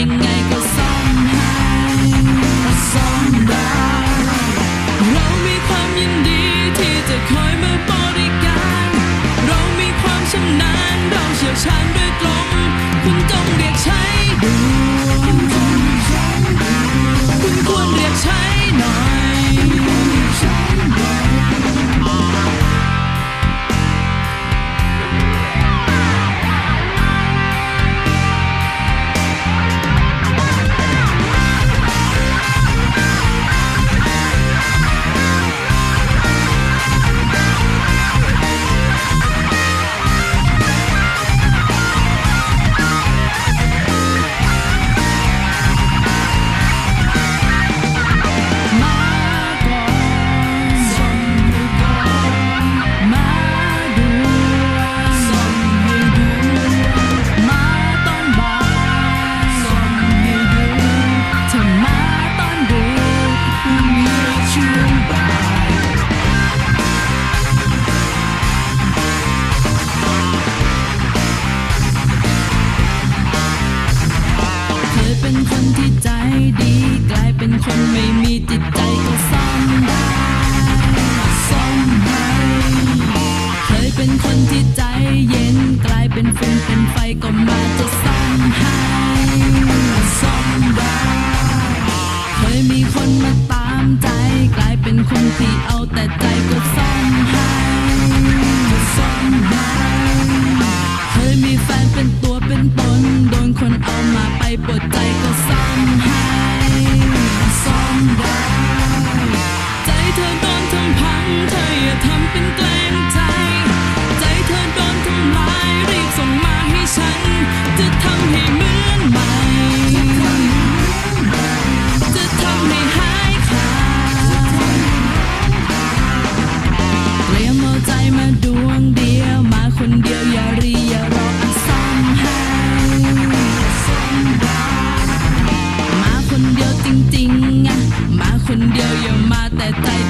ยังไงก็ซ่อมให้ซ่อมได้เรามีความยินดีที่จะคอยมาบริการ เรามีความชำนาญเราเชี่ยวชาญโดยตรง คุณต้องเรียกใช้ดู ฟืนเป็นไฟก็มาจะซ่อมให้ซ่อมได้เคยมีคนมาตามใจ กลายเป็นคนที่เอาแต่ใจก็ซ่อมให้ซ่อมได้เคยมีแฟนเป็นตัวเป็นตนโดนคนเอามาไปปวดใจก็ซ่อมให้ซ่อมได้ใจเธอโดนทั้งพังเธออย่าทำเป็นแกล้ มา